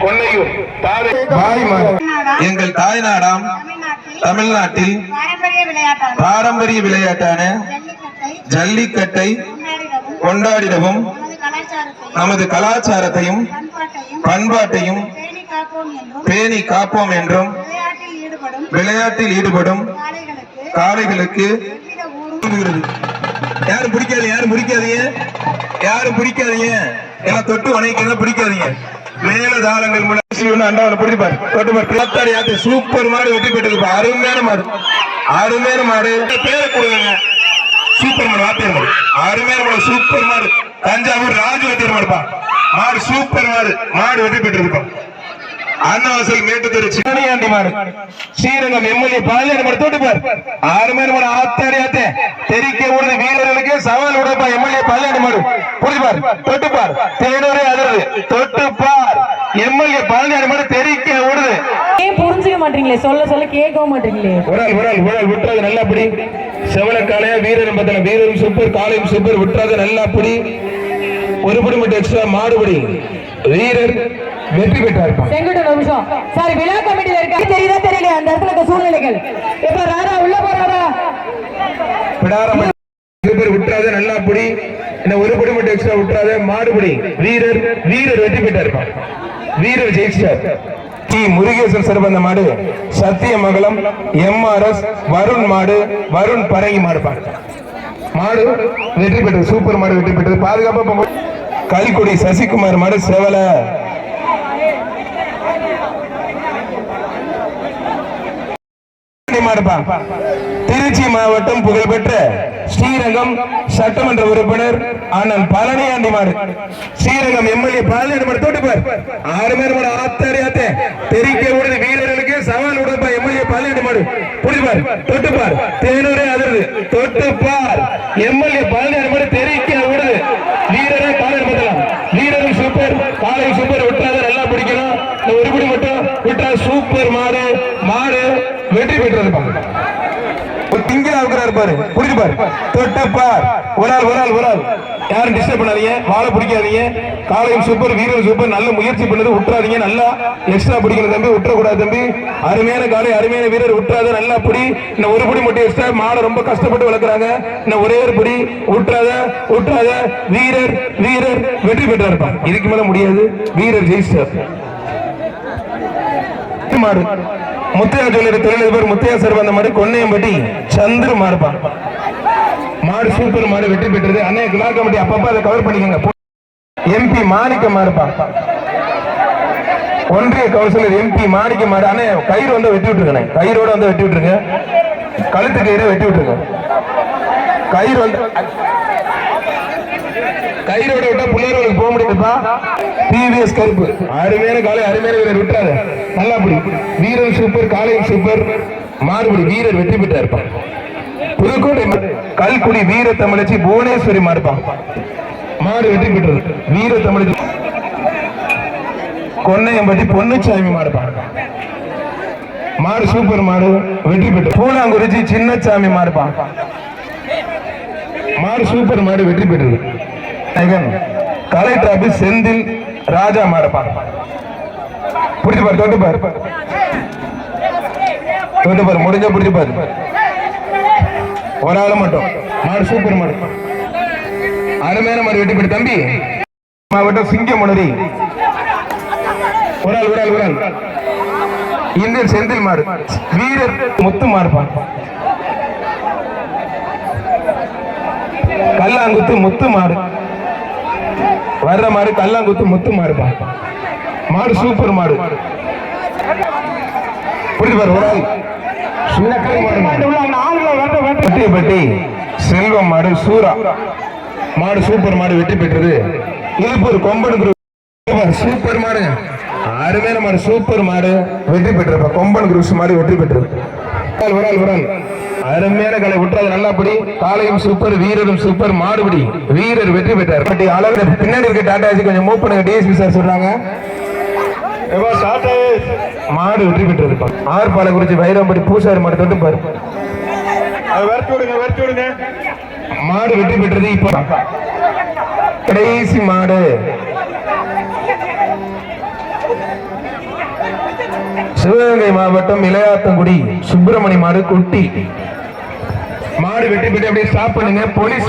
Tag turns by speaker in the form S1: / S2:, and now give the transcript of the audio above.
S1: கொன்னையூர் எங்கள் தாய்நாடாம்
S2: தமிழ்நாட்டில்
S1: தமிழ்நாட்டில்
S2: பாரம்பரிய விளையாட்டான ஜல்லிக்கட்டை கொண்டாடிடவும் நமது கலாச்சாரத்தையும் பண்பாட்டையும் பேணி காப்போம் என்றும்
S1: பேணி காப்போம் என்றும்
S2: விளையாட்டில் ஈடுபடும் காளைகளுக்கு.
S1: யாரும் பிடிக்காது யாரும் பிடிக்காதீங்க யாரும் பிடிக்காதீங்க. எல்லாம் தொட்டு வணங்கிக்கிறத பிடிக்காதீங்க. மேலதாளங்கள் மூலம் சிவன் அண்டாவல பிடிப்பாரு தொட்டு பிளத்தாடி ஆத்து சூப்பர் மாடு வெற்றி பெற்றது அருமையான மாடு. அருமையான மாடு. பேரை கொடுங்க. சூப்பர் மாடு வாத்தியார் மாடு. அருமையான மாடு சூப்பர் மாடு. தஞ்சாவூர் ராஜு வெற்றி மாடுப்பா. மாடு சூப்பர் மாடு. மாடு வெற்றி பெற்றிருப்பான் அன்னவாசல் மேட்டுத்தெரு சிவனியாண்டி மாடு ஸ்ரீரங்கம் எம்எல்ஏ பாலியாண்டி மாடு தொட்டு பார். அருமையான மாடு ஆத்தாடி ஆத்தே தெரிக்க விடுது வீரர்களுக்கு சவால் விடப்பா எம்எல்ஏ பாலியாண்டி மாடு புரிஞ்சு பார். தொட்டு பார். தேனூரே அதிர்றது தொட்டு பார். எம்எல்ஏ பாலியாண்டி மாடு தெரிக்க விடுது
S3: ஏன் புரிஞ்சுக்க மாட்டீங்களே? சொல்ல சொல்ல கேட்கவும் மாட்டீங்களே?
S1: ஆள் ஒரு ஆள் விட்டுறது நல்லா பிடி. செவல காளையா வீரரும் பார்த்தன வீரரும் சூப்பர் காளையும் சூப்பர் விட்டுறது நல்லா பிடி. ஒரு படி மட்டும் எக்ஸ்ட்ரா மாடுபடி வீரர் வெற்றி பெற்றார்
S3: செங்குட்டு நிமிஷம். சார் விழா கமிட்டியில இருக்க தெரியுதா தெரியல அந்த இடத்துல இருக்க சூழ்நிலைகள். இப்ப ராரா உள்ள போறாரா?
S1: பிடாரம் விட்டுறாத நல்லா பிடி. இந்த ஒரு படி மட்டும் எக்ஸ்ட்ரா விட்டுறாத மாடுபடி வீரர் வீரர் வெற்றி பெற்றார் வீரர் ஜெயிச்சிட்டார். டி முருகேசன் சிறந்த மாடு சத்தியமங்கலம் எம்ஆர்எஸ் வருண் மாடு வருண் பரங்கி மாடு மாடு வெற்றி பெற்றது சூப்பர் மாடு வெற்றி பெற்றது. பாதுகாப்பா. கலிக்குடி சசிகுமார் மாடு செவல. திருச்சி மாவட்டம் புகழ்பெற்ற ஸ்ரீரங்கம் சட்டமன்ற உறுப்பினர் அண்ணன் பழனியாண்டி மாடு. ஸ்ரீரங்கம் எம்எல்ஏ பழனியாண்டி மாடு தோட்டுப்பார் ஆறு பேர் மாடு ஆத்தாரி ஆத்தே. தெரிக்க விடுது வீரர்களுக்கு சவால் விடுப்பா எம்எல்ஏ பழனியாண்டி மாடு. புரிஞ்சு தொட்டுப்பார் தேனூரே அதிர்வு தொட்டுப்பார் எம்எல்ஏ பழனி மாடு தெரிக்க விடுது வீரரே காலை முதலாம் வீரரும் சூப்பர் காலை சூப்பர் விட்டுறாத நல்லா பிடிக்கணும் இந்த ஒரு குடி மட்டும் விட்டா சூப்பர் மாடு மாடு வெற்றி பெற்றது ஒரு திங்கிலா இருக்கிறாரு பாரு. புரிஞ்சு பாரு. தொட்டு ஒரு ஆள் ஒரு ஆள் ஒரு ஆள் யாரும் டிஸ்டர்ப் பண்ணாதீங்க. வாழை பிடிக்காதீங்க. காலையும் சூப்பர் வீரர் சூப்பர் நல்ல முயற்சி பண்ணது விட்டுறாதீங்க நல்லா எக்ஸ்ட்ரா பிடிக்கணும் தம்பி. விட்டுறக்கூடாது தம்பி. அருமையான காலை அருமையான வீரர். விட்டுறாத நல்லா பிடி. இந்த ஒரு பிடி மட்டும் எக்ஸ்ட்ரா மாடை ரொம்ப கஷ்டப்பட்டு வளர்க்குறாங்க. இந்த ஒரே ஒரு பிடி. விட்டுறாத விட்டுறாத வீரர் வீரர். வெற்றி பெற்றா இருப்பான் இதுக்கு மேல முடியாது. வீரர் ஜெயிச்சிட்டார் மாடு முத்தையா ஜுவல்லரி தொழிலதிபர் முத்தையா சார் வந்த மாதிரி கொன்னையம்பட்டி சந்திர மாறுப்பா மாடு சூப்பர் மாடு வெற்றி பெற்றது. அண்ணே கிலா கமிட்டி அப்பப்ப அதை கவர் பண்ணிக்கோங்க. எம்பி மாணிக்க மாறுப்பா ஒன்றிய கவுன்சிலர் எம்பி மாணிக்க மாடு அண்ணே கயிறு வந்து வெட்டி விட்டுருக்கண்ணே கயிறோட வந்து வெட்டி விட்டுருங்க. கழுத்து கயிறு வெட்டி விட்டுருங்க. கயிறு வந்து கயிறோட விட்டா பிள்ளைகளுக்கு போக முடியுதுப்பா. டிவிஎஸ் கருப்பு. அருமையான காலை அருமையான வீரர் விட்டாரு. நல்லா பிடி. சூப்பர் காலையும் சூப்பர் மாறுபடி வீரர் வெற்றி பெற்றா இருப்பான் புதுக்கோட்டை கல்குடி வீர தமிழச்சி புவனேஸ்வரி மாறுப்பான் மாடு வெற்றி பெற்றது. வீர தமிழச்சி கொன்னையம்பட்டி பொன்னுச்சாமி மாறுப்பான் மாடு சூப்பர் மாடு வெற்றி பெற்று பூனாங்குறிச்சி சின்னச்சாமி மாறுப்பான் மாடு சூப்பர் மாடு வெற்றி பெற்றது. நாயகன் கலெக்டர் ஆபீஸ் செந்தில் ராஜா மாடுப்பான் புடிச்சு பாரு தொட்டு பாரு. தொட்டு பாரு முடிஞ்ச புடிச்சு பாரு. ஒரு ஆள் மட்டும். மாடு சூப்பர் மாடு. அருமையான மாடு வெட்டி பெற்று தம்பி. மாவட்டம் சிங்கமுனரி. ஒரு ஆள் ஒரு ஆள் ஒரு ஆள். இந்தியன் செந்தில் மாடு. வீரர் முத்து மாடுப்பான் கல்லாங்குத்து முத்து மாடு. வர்ற மாடு கல்லாங்குத்து முத்து மாடுப்பா. மாடு சூப்பர் மாடு. புரியுது பாரு ஒரு ஆள். சூப்பர் மாடு செல்வம் மாடு சூரா. மாடு சூப்பர் மாடு வெற்றி பெற்றது. இழுப்பூர் கொம்பன் சூப்பர் மாடு. அருமையான மாடு சூப்பர் மாடு. வெற்றி பெற்றிருப்பா கொம்பன் குரூஸ் மாடு வெற்றி பெற்றது. ஒரு ஆள், ஒரு ஆள். அருமையான கலை விட்டுறது நல்லா படி காலையும் சூப்பர் வீரரும் சூப்பர் மாடுபடி வீரர் வெற்றி பெற்றார். பட் அளவு பின்னாடி இருக்க டாடா கொஞ்சம் மூவ் பண்ணுங்க. டிஎஸ்பி சார் சொல்றாங்க. மாடு வெற்றி பெற்றிருப்பான் ஆர் பாலை குறிச்சி வைரம்படி பூசாரி மாடு தொட்டு பாரு. மாடு வெற்றி பெற்றது இப்ப. கடைசி மாடு. சிவகங்கை மாவட்டம் இளையாத்தங்குடி சுப்பிரமணி மாடு குட்டி. மாடு வெட்டி போயிட்டு அப்படியே ஸ்டாப் பண்ணுங்க. போலீஸ்